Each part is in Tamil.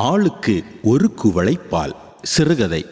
ஆளுக்கு ஒரு குவளை பால். சிறுகதை.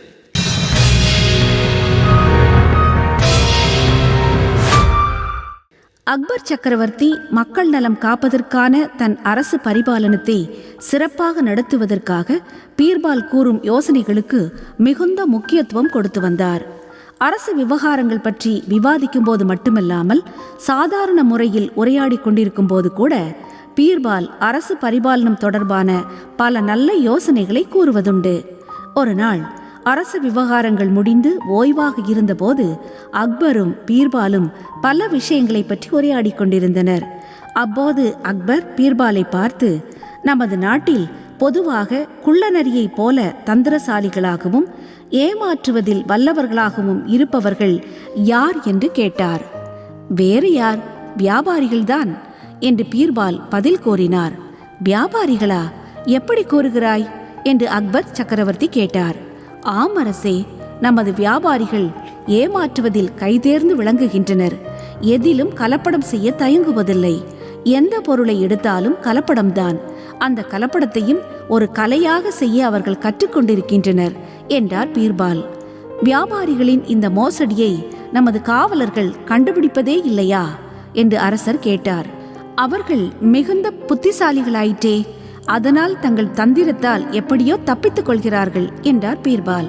அக்பர் சக்கரவர்த்தி மக்கள் நலம் காப்பதற்கான தன் அரசு பரிபாலனத்தை சிறப்பாக நடத்துவதற்காக பீர்பால் கூறும் யோசனைகளுக்கு மிகுந்த முக்கியத்துவம் கொடுத்து வந்தார். அரசு விவகாரங்கள் பற்றி விவாதிக்கும் போது மட்டுமல்லாமல் சாதாரண முறையில் உரையாடிக் கொண்டிருக்கும் போது கூட பீர்பால் அரசு பரிபாலனம் தொடர்பான பல நல்ல யோசனைகளை கூறுவதுண்டு. ஒரு நாள் அரசு விவகாரங்கள் முடிந்து ஓய்வாக இருந்தபோது அக்பரும் பீர்பாலும் பல விஷயங்களை பற்றி உரையாடிக் கொண்டிருந்தனர். அப்போது அக்பர் பீர்பாலை பார்த்து நமது நாட்டில் பொதுவாக குள்ளநரியைப் போல தந்திரசாலிகளாகவும் ஏமாற்றுவதில் வல்லவர்களாகவும் இருப்பவர்கள் யார்? என்று கேட்டார். வேறு யார்? வியாபாரிகள்தான். என்று பீர்பால் பதில் கோரினார். வியாபாரிகளா எப்படி கூறுகிறாய் என்று அக்பர் சக்கரவர்த்தி கேட்டார். ஆம் அரசே நமது வியாபாரிகள் ஏமாற்றுவதில் கைதேர்ந்து விளங்குகின்றனர். எதிலும் கலப்படம் செய்ய தயங்குவதில்லை. எந்த பொருளை எடுத்தாலும் கலப்படம்தான் அந்த கலப்படத்தையும் ஒரு கலையாக செய்ய அவர்கள் கற்றுக்கொண்டிருக்கின்றனர் என்றார் பீர்பால். வியாபாரிகளின் இந்த மோசடியை நமது காவலர்கள் கண்டுபிடிப்பதே இல்லையா? என்று அரசர் கேட்டார். அவர்கள் மிகுந்த புத்திசாலிகளாயிற்றே. அதனால் தங்கள் தந்திரத்தால் எப்படியோ தப்பித்துக் கொள்கிறார்கள் என்றார் பீர்பால்.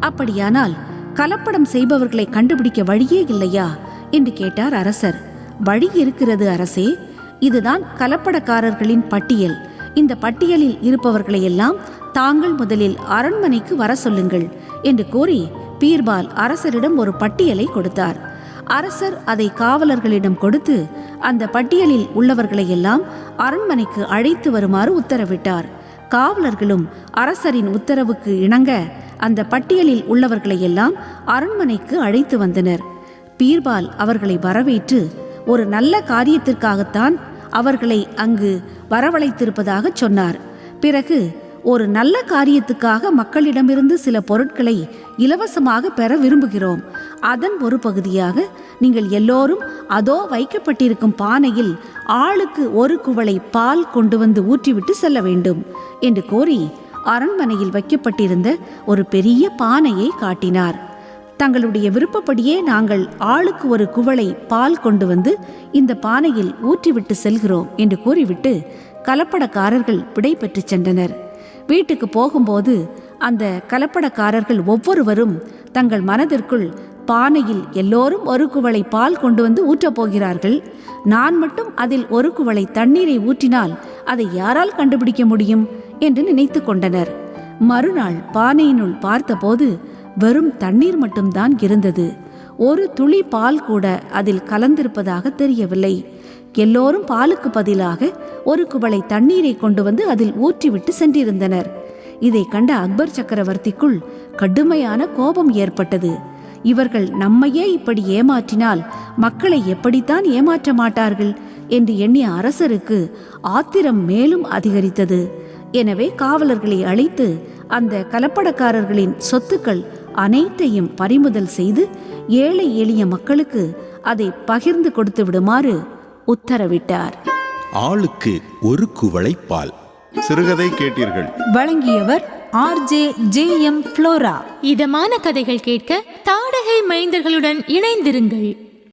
அப்படியானால் கலப்படம் செய்பவர்களை கண்டுபிடிக்க வழியே இல்லையா? என்று கேட்டார் அரசர். வழி இருக்கிறது அரசே. இதுதான் கலப்படக்காரர்களின் பட்டியல். இந்த பட்டியலில் இருப்பவர்களையெல்லாம் தாங்கள் முதலில் அரண்மனைக்கு வர சொல்லுங்கள் என்று கூறி பீர்பால் அரசரிடம் ஒரு பட்டியலை கொடுத்தார். அரசர் அதை காவலர்களிடம் கொடுத்து அந்த பட்டியலில் உள்ளவர்களை எல்லாம் அரண்மனைக்கு அழைத்து வருமாறு உத்தரவிட்டார். காவலர்களும் அரசரின் உத்தரவுக்கு இணங்க அந்த பட்டியலில் உள்ளவர்களை எல்லாம் அரண்மனைக்கு அழைத்து வந்தனர். பீர்பால் அவர்களை வரவேற்று ஒரு நல்ல காரியத்திற்காகத்தான் அவர்களை அங்கு வரவழைத்திருப்பதாக சொன்னார். பிறகு ஒரு நல்ல காரியத்துக்காக மக்களிடமிருந்து சில பொருட்களை இலவசமாக பெற விரும்புகிறோம். அதன் ஒரு பகுதியாக நீங்கள் எல்லோரும் அதோ வைக்கப்பட்டிருக்கும் பானையில் ஆளுக்கு ஒரு குவளை பால் கொண்டு வந்து ஊற்றிவிட்டு செல்ல வேண்டும் என்று கூறி அரண்மனையில் வைக்கப்பட்டிருந்த ஒரு பெரிய பானையை காட்டினார். தங்களுடைய விருப்பப்படியே நாங்கள் ஆளுக்கு ஒரு குவளை பால் கொண்டு வந்து இந்த பானையில் ஊற்றிவிட்டு செல்கிறோம் என்று கூறிவிட்டு கலப்படக்காரர்கள் விடை பெற்றுச் சென்றனர். வீட்டுக்கு போகும்போது அந்த கலப்படக்காரர்கள் ஒவ்வொருவரும் தங்கள் மனதிற்குள் பானையில் எல்லோரும் ஒரு குவளை பால் கொண்டு வந்து ஊற்றப் போகிறார்கள். நான் மட்டும் அதில் ஒரு குவளை தண்ணீரை ஊற்றினால் அதை யாரால் கண்டுபிடிக்க முடியும்? என்று நினைத்து கொண்டனர். மறுநாள் பானையினுள் பார்த்தபோது வெறும் தண்ணீர் மட்டும்தான் இருந்தது. ஒரு துளி பால் கூட அதில் கலந்திருப்பதாக தெரியவில்லை. எல்லோரும் பாலுக்கு பதிலாக ஒரு குவளை தண்ணீரை கொண்டு வந்து அதில் ஊற்றிவிட்டு சென்றிருந்தனர். இதை கண்ட அக்பர் சக்கரவர்த்திக்குள் கடுமையான கோபம் ஏற்பட்டது. இவர்கள் நம்மையே இப்படி ஏமாற்றினால் மக்களை எப்படித்தான் ஏமாற்ற மாட்டார்கள்? என்று எண்ணிய அரசருக்கு ஆத்திரம் மேலும் அதிகரித்தது. எனவே காவலர்களை அழைத்து அந்த கலப்படக்காரர்களின் சொத்துக்கள் அனைத்தையும் பறிமுதல் செய்து ஏழை எளிய மக்களுக்கு அதை பகிர்ந்து கொடுத்து விடுமாறு உத்தரவிட்டார். ஆளுக்கு ஒரு குவளை பால். சிறுகதை கேட்டீர்கள். வழங்கியவர் ஆர்ஜே ஜே எம் ஃப்ளோரா. இதமான கதைகள் கேட்க தாடகை மைந்தர்களுடன் இணைந்திருங்கள்.